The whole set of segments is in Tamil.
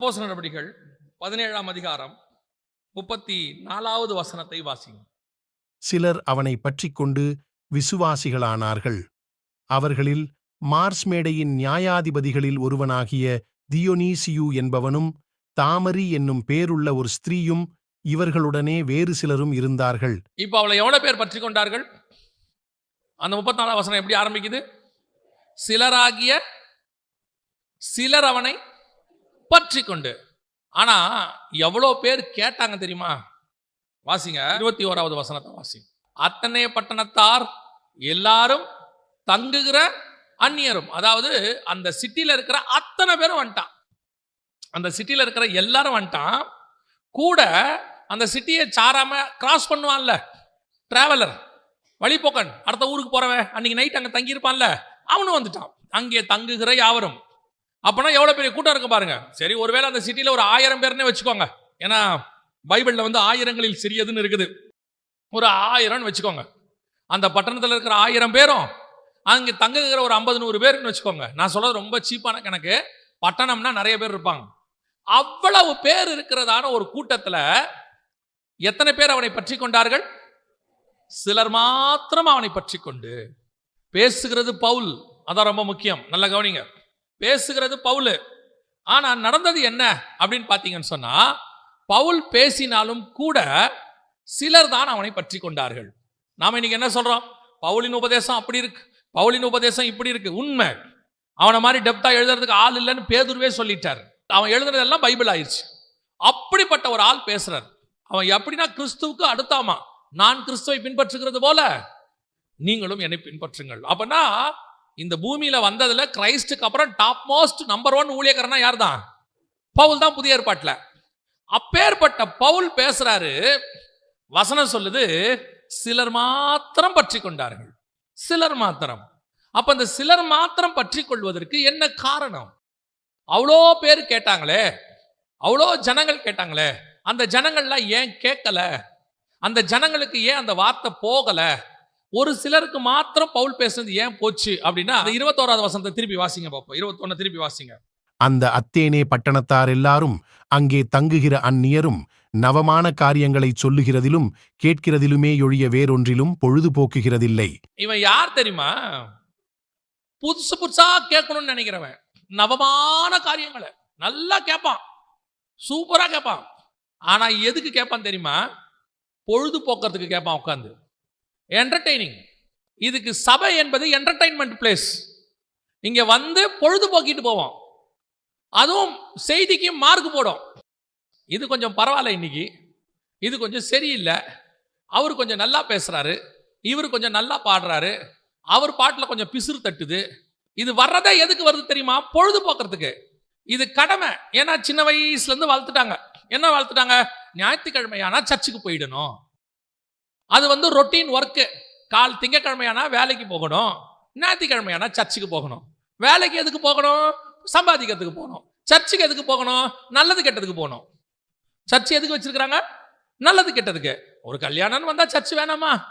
அப்போஸ்தலர் நடவடிக்கைகள் பதினேழாம் அதிகாரம் முப்பத்தி நாலாவது வசனத்தை வாசிங்க சிலர் அவனை பற்றிக் கொண்டு விசுவாசிகளானார்கள். அவர்களில் மார்ஸ் மேடையின் நியாயாதிபதிகளில் ஒருவனாகிய தியோனீசியு என்பவனும் தாமரி என்னும் பேருள்ள ஒரு ஸ்திரீயும் இவர்களுடனே வேறு சிலரும் இருந்தார்கள். இப்போ அவளை எவ்வளவு பேர் பற்றி கொண்டார்கள் அந்த முப்பத்தி நாலாம் வசனம் எப்படி ஆரம்பிக்குது? சிலராகிய சிலர் அவனை பற்றி கொண்டு ஆனா எவ்வளோ பேர் கேட்டாங்க தெரியுமா? வாசிங்க. இருபத்தி ஓராவது வசனத்தை வாசிங்க. அத்தனை பட்டணத்தார் எல்லாரும் தங்குகிற அந்நியரும். அதாவது அந்த சிட்டியில் இருக்கிற அத்தனை பேரும் வந்துட்டான். அந்த சிட்டியில் இருக்கிற எல்லாரும் வந்துட்டான். கூட அந்த சிட்டியை சாராம கிராஸ் பண்ணுவான்ல டிராவலர் வழிபோக்கன் அடுத்த ஊருக்கு போறவன் அன்னைக்கு நைட் அங்கே தங்கியிருப்பான்ல அவனும் வந்துட்டான். அங்கே தங்குகிற யாவரும். அப்போனா எவ்வளோ பெரிய கூட்டம் இருக்கு பாருங்க. சரி ஒருவேளை அந்த சிட்டியில் ஒரு ஆயிரம் பேர்னே வச்சுக்கோங்க. ஏன்னா பைபிளில் வந்து ஆயிரங்களில் சிறியதுன்னு இருக்குது. ஒரு ஆயிரம்னு வச்சுக்கோங்க. அந்த பட்டணத்தில் இருக்கிற ஆயிரம் பேரும் அங்கே தங்குகிற ஒரு ஐம்பது நூறு பேருன்னு வச்சுக்கோங்க. நான் சொல்கிறது ரொம்ப சீப்பான கணக்கு. பட்டணம்னா நிறைய பேர் இருப்பாங்க. அவ்வளவு பேர் இருக்கிறதான ஒரு கூட்டத்தில் எத்தனை பேர் அவனை பற்றி கொண்டார்கள்? சிலர் மாத்திரம் அவனை பற்றி கொண்டு பேசுகிறது பவுல். அதான் ரொம்ப முக்கியம். நல்ல கவனிங்க. பேசுகிறது பவுல். ஆனால் நடந்தது என்ன அப்படின்னு பார்த்தீங்கன்னு சொன்னால் பவுல் பேசினாலும் கூட சிலர் தான் அவனை பற்றி கொண்டார்கள். நாம் இன்னைக்கு என்ன சொல்கிறோம் பவுலின் உபதேசம் அப்படி இருக்கு. பவுலின் உபதேசம் இப்படி இருக்கு. உண்மை. அவனை மாதிரி டெப்தா எழுதுறதுக்கு ஆள் இல்லைன்னு பேதுருவே சொல்லிட்டார். அவன் எழுதுனதெல்லாம் பைபிள் ஆயிடுச்சு அப்படிப்பட்ட ஒரு ஆள் பேசுறார். அவன் எப்படின்னா கிறிஸ்துவுக்கு அடுத்தாமா? நான் கிறிஸ்துவை பின்பற்றுகிறது போல. நீங்களும் என்னை பின்பற்றுங்கள். அப்படின்னா இந்த பூமியில வந்ததுல கிரைஸ்டுக்கு அப்புறம் டாப் மோஸ்ட் நம்பர் ஒன் ஊழியக்காரனா யார் தான் பவுல் தான் புதிய ஏற்பாட்டில். அப்பேற்பட்ட பவுல் பேசுறாரு வசனம் சொல்லுது சிலர் மாத்திரம் பற்றி கொண்டார்கள். சிலர் மாத்திரம். அப்ப அந்த சிலர் மாத்திரம் பற்றி கொள்வதற்கு என்ன காரணம்? அவ்வளோ பேர் கேட்டாங்களே அவ்வளோ ஜனங்கள் கேட்டாங்களே அந்த ஜனங்கள்லாம் ஏன் கேட்கல? அந்த ஜனங்களுக்கு ஏன் அந்த வார்த்தை போகலை? ஒரு சிலருக்கு மாத்திரம் பவுல் பேசுனது ஏன் போச்சு அப்படின்னா அந்த இருபத்தோராவது வசனத்தை திருப்பி வாசிங்க பார்ப்போம் இருபத்தொன்னு திருப்பி வாசிங்க. அந்த அத்தேனே பட்டணத்தார் எல்லாரும் அங்கே தங்குகிற அந்நியரும் நவமான காரியங்களைச் சொல்லுகிறதிலும் கேட்கிறதிலுமே ஒழிய வேறொன்றிலும் பொழுதுபோக்குகிறதில்லை. இவன் யார் தெரியுமா? புதுசு புதுசா கேட்கணும்னு நினைக்கிறவன். நவமான காரியங்களை நல்லா கேட்பான். சூப்பரா கேட்பான். ஆனா எதுக்கு கேட்பான் தெரியுமா? பொழுதுபோக்குறதுக்கு கேட்பான் உட்காந்து என்டர்டெய்னிங் இதுக்கு சபை என்பது என்டர்டைன்மெண்ட் பிளேஸ் இங்கே வந்து பொழுதுபோக்கிட்டு போவோம். அதுவும் செய்திக்கு மார்க் போடும். இது கொஞ்சம் பரவாயில்ல இன்னைக்கு. இது கொஞ்சம் சரியில்லை. அவர் கொஞ்சம் நல்லா பேசுகிறாரு இவர் கொஞ்சம் நல்லா பாடுறாரு. அவர் பாட்டில் கொஞ்சம் பிசுறு தட்டுது. இது வர்றதே எதுக்கு வருது தெரியுமா? பொழுதுபோக்குறதுக்கு. இது கடமை. ஏன்னா சின்ன வயசுலேருந்து வளர்த்துட்டாங்க. என்ன வளர்த்துட்டாங்க? ஞாயிற்றுக்கிழமையானா சர்ச்சுக்கு போயிடணும். அது வந்து ரொட்டீன் ஒர்க்கு கால் திங்கக்கிழமையானா வேலைக்கு போகணும். ஞாயிற்றுக்கிழமையானா சர்ச்சுக்கு போகணும். வேலைக்கு எதுக்கு போகணும்? சம்பாதிக்கிறதுக்கு போகணும். சர்ச்சுக்கு எதுக்கு போகணும்? நல்லது கெட்டதுக்கு போகணும். சர்ச் எதுக்கு வச்சிருக்கிறாங்க? நல்லது கெட்டதுக்கு. ஒரு கல்யாணம்னு வந்தா சர்ச் வேணாமா?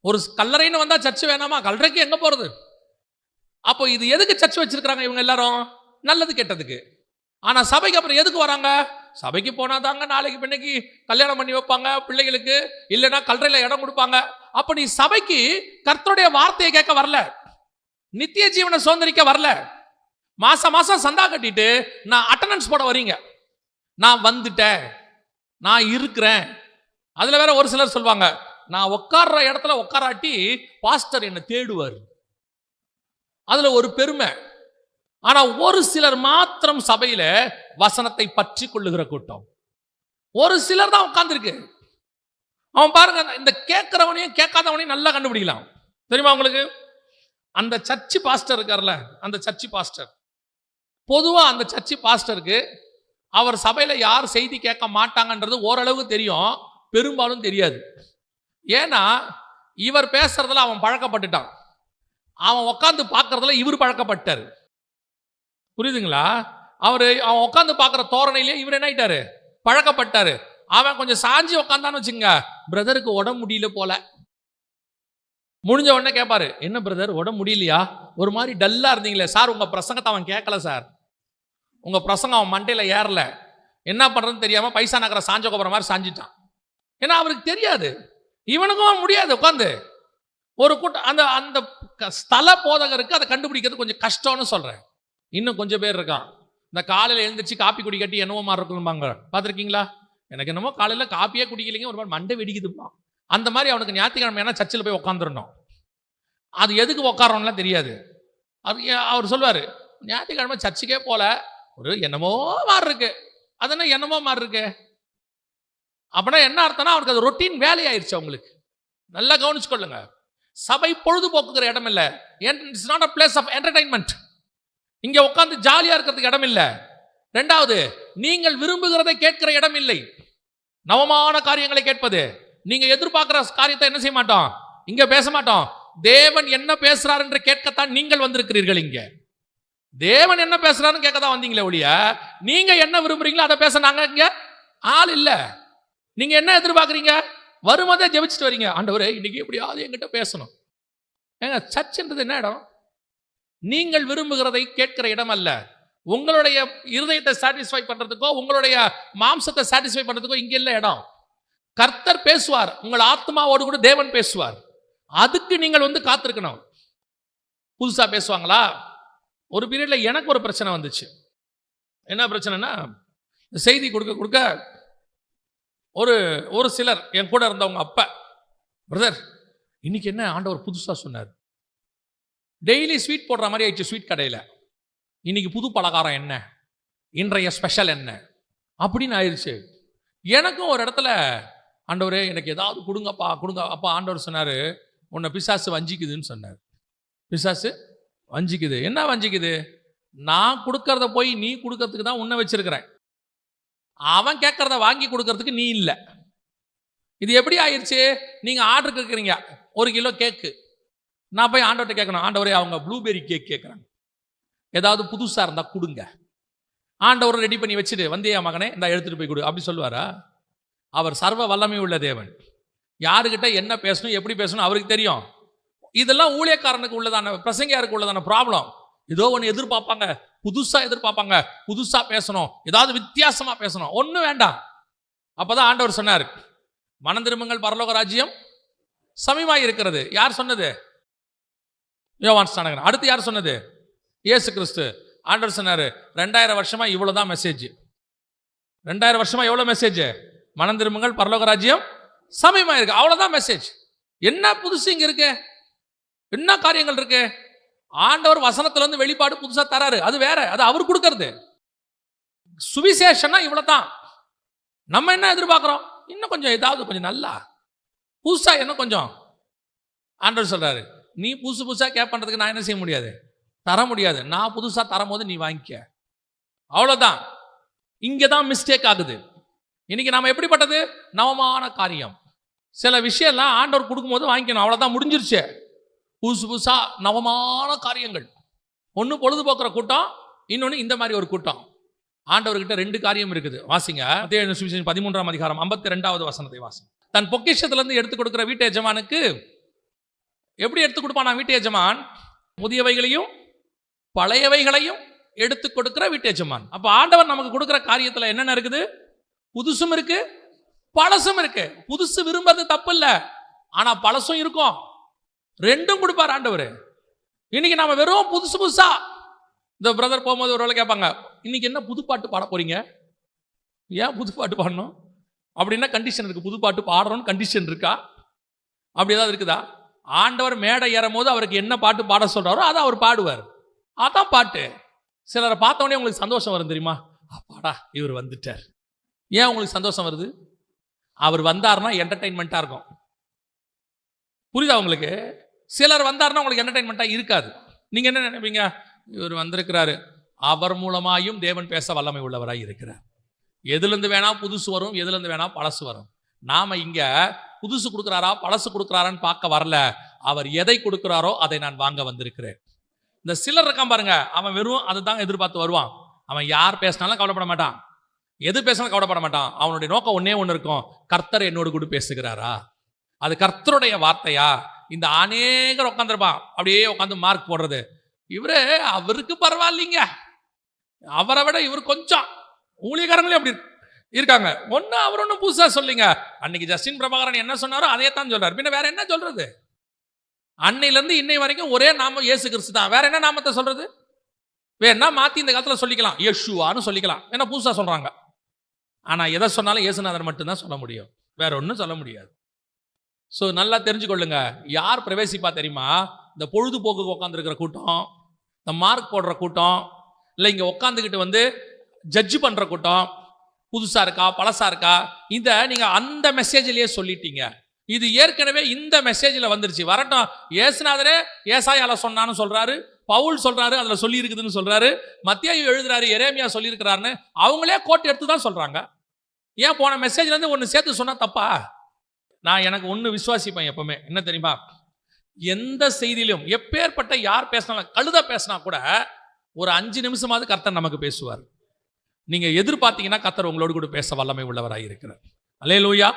ஒரு கல்லறைன்னு வந்தா சர்ச் வேணாமா? கல்லறைக்கு எங்க போறது? அப்போ இது எதுக்கு சர்ச் வச்சிருக்கிறாங்க இவங்க எல்லாரும்? நல்லது கெட்டதுக்கு. ஆனா சபைக்கு அப்புறம் எதுக்கு வராங்க? சபைக்கு போனாதாங்க நாளைக்கு பின்னைக்கு கல்யாணம் பண்ணி வைப்பாங்க பிள்ளைகளுக்கு. இல்லைன்னா கல்லறையில் இடம் கொடுப்பாங்க. அப்ப நீ சபைக்கு கர்த்தருடைய வார்த்தையை கேட்க வரல. நித்திய ஜீவனை சுதந்திரிக்க வரல. மாசம் மாசம் சந்தா கட்டிட்டு நான் அட்டண்டன்ஸ் போட வரீங்க. நான் வந்துட்டேன். நான் இருக்கிறேன். அதுல வேற ஒரு சிலர் சொல்லுவாங்க நான் உட்கார்ற இடத்துல உட்காராட்டி பாஸ்டர் என்னை தேடுவார். அதுல ஒரு பெருமை. ஆனா ஒரு சிலர் மாத்திரம் சபையில வசனத்தை பற்றி கொள்ளுகிற கூட்டம். ஒரு சிலர் தான் உட்கார்ந்துருக்கு. அவன் பாருங்க இந்த கேட்கிறவனையும் கேட்காதவனையும் நல்லா கண்டுபிடிக்கலாம். தெரியுமா உங்களுக்கு? அந்த சர்ச்சு பாஸ்டர் இருக்கார்ல அந்த சர்ச்சு பாஸ்டர். பொதுவா அந்த சர்ச்சு பாஸ்டருக்கு அவர் சபையில யார் செய்தி கேட்க மாட்டாங்கன்றது ஓரளவுக்கு தெரியும். பெரும்பாலும் தெரியாது. ஏன்னா இவர் பேசுறதுல அவன் பழக்கப்பட்டுட்டான். அவன் உட்காந்து பார்க்கறதுல இவர் பழக்கப்பட்டார். புரியுதுங்களா? அவர் அவன் உட்காந்து பார்க்குற தோரணையிலே இவர் என்ன ஆயிட்டாரு? பழக்கப்பட்டாரு. அவன் கொஞ்சம் சாஞ்சி உட்காந்தான்னு வச்சுங்க பிரதருக்கு உடம்பு முடியல போல. முடிஞ்ச உடனே கேட்பாரு என்ன பிரதர் உடம்பு முடியலையா? ஒரு மாதிரி டல்லாக இருந்தீங்களே. சார் உங்கள் பிரசங்கத்தை அவன் கேட்கல சார். உங்கள் பிரசங்கம் அவன் மண்டையில் ஏறல. என்ன பண்ணுறதுன்னு தெரியாமல் பைசா நகர சாஞ்ச கோபுரம் மாதிரி சாஞ்சிட்டான். ஏன்னா அவருக்கு தெரியாது. இவனுக்கும் முடியாது உட்காந்து ஒரு கூட்டம் அந்த அந்த க- ஸ்தல போதகருக்கு அதை கண்டுபிடிக்கிறது கொஞ்சம் கஷ்டம்னு சொல்கிறேன் இன்னும் கொஞ்சம் பேர் இருக்கான். இந்த காலையில் எழுந்திரிச்சு காப்பி குடி கட்டி என்னவோ மாதிரி இருக்கணும்பாங்க பார்த்துருக்கீங்களா? எனக்கு என்னமோ காலையில் காப்பியே குடிக்கலைங்க ஒரு மாதிரி மண்டை வெடிக்குதுப்பா. அந்த மாதிரி அவனுக்கு ஞாயிற்றுக்கிழமை ஏன்னா சர்ச்சில் போய் உட்காந்துருந்தோம் அது எதுக்கு உட்காரோம்லாம் தெரியாது. அது அவர் சொல்வார் ஞாயிற்றுக்கிழமை சர்ச்சுக்கே போல ஒரு என்னமோ மாதிரி இருக்கு. அது என்ன என்னமோ மாதிரி இருக்கு? அப்படின்னா என்ன அர்த்தம்னா அவனுக்கு அது ரொட்டீன் வேலையாயிருச்சு அவங்களுக்கு. நல்லா கவனிச்சுக்கொள்ளுங்க. சபை பொழுதுபோக்குகிற இடம் இல்லை. It's not a place of entertainment இங்கே உட்காந்து ஜாலியாக இருக்கிறதுக்கு இடம் இல்லை. ரெண்டாவது நீங்கள் விரும்புகிறதை கேட்கிற இடம் இல்லை. நவமான காரியங்களை கேட்பது. நீங்க எதிர்பார்க்கிற காரியத்தை என்ன செய்ய மாட்டோம்? இங்க பேச மாட்டோம். தேவன் என்ன பேசுறார் என்று கேட்கத்தான் நீங்கள் வந்திருக்கிறீர்கள் இங்க. தேவன் என்ன பேசுறாருன்னு கேட்க தான் வந்தீங்களே ஒழிய நீங்க என்ன விரும்புறீங்களோ அதை பேச நாங்க இங்க ஆள் இல்ல. நீங்க என்ன எதிர்பார்க்குறீங்க? வரும்போதே ஜெபிச்சுட்டு வரீங்க. ஆண்டவரே இன்னைக்கு எப்படியாவது எங்கிட்ட பேசணும். ஏங்க சர்ச்ன்றது என்ன இடம்? நீங்கள் விரும்புகிறதை கேட்கிற இடம் அல்ல. உங்களுடைய இருதயத்தை சாட்டிஸ்ஃபை பண்றதுக்கோ உங்களுடைய மாம்சத்தை சாட்டிஸ்ஃபை பண்றதுக்கோ இங்க இல்லை இடம். கர்த்தர் பேசுவார். உங்கள் ஆத்மாவோடு கூட தேவன் பேசுவார். அதுக்கு நீங்கள் வந்து காத்திருக்கணும். புதுசா பேசுவாங்களா? ஒரு பீரியட்ல எனக்கு ஒரு பிரச்சனை வந்துச்சு. என்ன பிரச்சனைனா இந்த செய்தி கொடுக்க கொடுக்க ஒரு ஒரு சிலர் என் கூட இருந்தவங்க அப்பா பிரதர் இன்னைக்கு என்ன ஆண்டவர் புதுசா சொன்னார். டெய்லி ஸ்வீட் போடுற மாதிரி ஆயிடுச்சு ஸ்வீட் கடையில். இன்னைக்கு புது பலகாரம் என்ன? இன்றைய ஸ்பெஷல் என்ன? அப்படின்னு ஆயிடுச்சு. எனக்கும் ஒரு இடத்துல ஆண்டவரே எனக்கு ஏதாவது கொடுங்கப்பா கொடுங்க அப்பா ஆண்டவர் சொன்னார் உன்னை பிசாசு வஞ்சிக்குதுன்னு சொன்னார். பிசாசு வஞ்சிக்குது. என்ன வஞ்சிக்குது? நான் கொடுக்கறத போய் நீ கொடுக்கறதுக்கு தான் உன்னை வச்சிருக்கிறேன். அவன் கேட்கறத வாங்கி கொடுக்கறதுக்கு நீ இல்லை. இது எப்படி ஆயிடுச்சு? நீங்கள் ஆர்டர் கேட்குறீங்க ஒரு கிலோ கேக்கு நான் போய் ஆண்டவர்கிட்ட கேட்கணும். ஆண்டவரே அவங்க ப்ளூபெரி கேக் கேட்குறாங்க. ஏதாவது புதுசாக இருந்தால் கொடுங்க. ஆண்டவர் ரெடி பண்ணி வச்சுட்டு வந்தியா மகனே இந்த எடுத்துகிட்டு போய் கொடு. அப்படி சொல்லுவாரா? அவர் சர்வ வல்லமை உள்ள தேவன். யாருக்கிட்ட என்ன பேசணும் எப்படி பேசணும் அவருக்கு தெரியும். இதெல்லாம் ஊழியக்காரனுக்கு உள்ளதான பிரசங்கியாருக்கு உள்ளதான ப்ராப்ளம் ஏதோ ஒன்று எதிர்பார்ப்பாங்க. புதுசாக எதிர்பார்ப்பாங்க. புதுசாக பேசணும். ஏதாவது வித்தியாசமாக பேசணும். ஒன்றும் வேண்டாம். அப்பதான் ஆண்டவர் சொன்னார். மனம் திரும்புங்கள் பரலோக ராஜ்யம் சமீபமாக இருக்கிறது. யார் சொன்னது? யோவான் ஸ்நானகன் அடுத்து யார் சொன்னது? இயேசு கிறிஸ்து. ஆண்டவர் சொன்னார் ரெண்டாயிரம் வருஷமா இவ்வளவுதான் மெசேஜ் ரெண்டாயிரம் வருஷமா எவ்வளோ மெசேஜ் மனம் திரும்புங்கள் பரலோக ராஜ்யம் சமயமாக இருக்கு. அவ்வளோதான் மெசேஜ் என்ன புதுசு இங்கே இருக்கு? என்ன காரியங்கள் இருக்கு? ஆண்டவர் வசனத்தில் வந்து வெளிப்பாடு புதுசாக தராரு. அது வேற. அது அவர் கொடுக்கறது. சுவிசேஷம்னா இவ்வளவுதான். நம்ம என்ன எதிர்பார்க்குறோம்? இன்னும் கொஞ்சம் ஏதாவது கொஞ்சம் நல்லா. புதுசாக என்ன கொஞ்சம்? ஆண்டவர் சொல்கிறாரு நீ புதுசு புதுசாக கேப் பண்ணுறதுக்கு நான் என்ன செய்ய முடியாது? தர முடியாது. நான் புதுசாக தரும்போது நீ வாங்கிக்க. அவ்வளோதான் இங்கே தான் மிஸ்டேக் ஆகுது. இன்னைக்கு நாம் எப்படிப்பட்டது? நவமான காரியம். சில விஷயம்லாம் ஆண்டவர் கொடுக்கும்போது வாங்கிக்கணும். அவ்வளோதான் முடிஞ்சிருச்சு. புதுசு புதுசாக நவமான காரியங்கள். ஒன்று பொழுதுபோக்குற கூட்டம் இன்னொன்று இந்த மாதிரி ஒரு கூட்டம். ஆண்டவர்கிட்ட ரெண்டு காரியம் இருக்குது. வாசிங்க. பதிமூன்றாம் அதிகாரம் ஐம்பத்தி ரெண்டாவது வசனத்தை வாசிங்க. தன் பொக்கிஷத்திலிருந்து எடுத்து கொடுக்குற வீட்டு எஜமானுக்கு எப்படி எடுத்து கொடுப்பானா வீட்டு எஜமான்? புதியவைகளையும் பழையவைகளையும் எடுத்து கொடுக்கிற வீட்டு எஜமான். அப்போ ஆண்டவர் நமக்கு கொடுக்குற காரியத்தில் என்னென்ன இருக்குது? புதுசும் இருக்கு பழசும் இருக்கு. புதுசு விரும்புறது தப்பு இல்லை ஆனா பழசும் இருக்கும். ரெண்டும் கொடுப்பார் ஆண்டவர். இன்னைக்கு நாம வெறும் புதுசு புதுசா இந்த பிரதர் போகும்போது ஒரு வேளை கேட்பாங்க இன்னைக்கு என்ன புது பாட்டு பாட போறீங்க? ஏன் புது பாட்டு பாடணும்? அப்படின்னா கண்டிஷன் இருக்கு? புது பாட்டு பாடுறோம்னு கண்டிஷன் இருக்கா? அப்படி ஏதாவது இருக்குதா? ஆண்டவர் மேடை ஏறும் போது அவருக்கு என்ன பாட்டு பாட சொல்கிறாரோ அதை அவர் பாடுவார். அதான் பாட்டு. சிலரை பார்த்த உடனே உங்களுக்கு சந்தோஷம் வரும் தெரியுமா? அப்பாடா இவர் வந்துட்டார். ஏன் உங்களுக்கு சந்தோஷம் வருது? அவர் வந்தாருன்னா என்டர்டைன்மெண்ட்டாக இருக்கும். புரியுதா உங்களுக்கு? சிலர் வந்தாருன்னா உங்களுக்கு என்டர்டைன்மெண்ட்டாக இருக்காது. நீங்கள் என்ன நினைப்பீங்க? இவர் வந்திருக்கிறாரு. அவர் மூலமாயும் தேவன் பேச வல்லமை உள்ளவராக இருக்கிறார். எதுலேருந்து வேணால் புதுசு வரும் எதுலேருந்து வேணால் பழசு வரும். நாம் இங்கே புதுசு கொடுக்குறாரா பழசு கொடுக்குறாரான்னு பார்க்க வரல. அவர் எதை கொடுக்குறாரோ அதை நான் வாங்க வந்திருக்கிறேன். இந்த சிலர் இருக்கான் பாருங்க அவன் வெறும் அதை தான் எதிர்பார்த்து வருவான். அவன் யார் பேசினாலும் கவலைப்பட மாட்டான். எது பேசினாலும் கவலைப்பட மாட்டான். அவனுடைய நோக்கம் ஒன்னே ஒன்று இருக்கும். கர்த்தர் என்னோடு கூட பேசுகிறாரா? அது கர்த்தருடைய வார்த்தையா? இந்த அநேகர் உட்காந்துருப்பான் அப்படியே உட்காந்து மார்க் போடுறது. இவரு அவருக்கு பரவாயில்லைங்க. அவரை விட இவர் கொஞ்சம் ஊழியக்காரங்களே அப்படி இருக்காங்க. ஒன்று அவர் ஒன்றும் புதுசாக சொல்லிங்க அன்னைக்கு ஜஸ்டின் பிரபாகரன் என்ன சொன்னாரோ அதே தான் சொல்றாரு. பின்ன வேற என்ன சொல்றது? அன்னையிலேருந்து இன்னை வரைக்கும் ஒரே நாமம் இயேசு கிறிஸ்து தான். வேற என்ன நாமத்தை சொல்றது? வேணா மாற்றி இந்த காலத்தில் சொல்லிக்கலாம். யேசுவான்னு சொல்லிக்கலாம். ஏன்னா புதுசாக சொல்கிறாங்க ஆனால் எதை சொன்னாலும் இயேசுநாதர் மட்டும்தான் சொல்ல முடியும். வேற ஒன்றும் சொல்ல முடியாது. ஸோ நல்லா தெரிஞ்சுக்கொள்ளுங்க. யார் பிரவேசிப்பா தெரியுமா? இந்த பொழுதுபோக்குக்கு உட்காந்துருக்கிற கூட்டம் இந்த மார்க் போடுற கூட்டம் இல்லை இங்கே உட்காந்துக்கிட்டு வந்து ஜட்ஜ் பண்ணுற கூட்டம் புதுசாக இருக்கா பழசாக இருக்கா? இதை நீங்கள் அந்த மெசேஜ்லேயே சொல்லிட்டீங்க. இது ஏற்கனவே இந்த மெசேஜில் வந்துருச்சு. வரட்டும். ஏசுநாதரே ஏசாயால சொன்னான்னு சொல்கிறாரு பவுல் சொல்கிறாரு அதில் சொல்லியிருக்குதுன்னு சொல்கிறாரு சொல்றாரு. மத்தியாயு எழுதுறாரு எரேமியா சொல்லியிருக்கிறாருன்னு. அவங்களே கோட் எடுத்து தான் சொல்கிறாங்க ஏன் போன மெசேஜ்லேருந்து ஒன்று சேர்த்து சொன்னால் தப்பா? நான் எனக்கு ஒன்று விசுவாசிப்பேன் எப்பவுமே. என்ன தெரியுமா? எந்த செய்தியிலும் எப்பேற்பட்ட யார் பேசினாலும் கழுத பேசினா கூட ஒரு அஞ்சு நிமிஷமாவது கர்த்தன் நமக்கு பேசுவார். நீங்கள் எதிர்பார்த்தீங்கன்னா கத்தர் உங்களோடு கூட பேச வல்லமை உள்ளவராக இருக்கிறார் அலே லூயா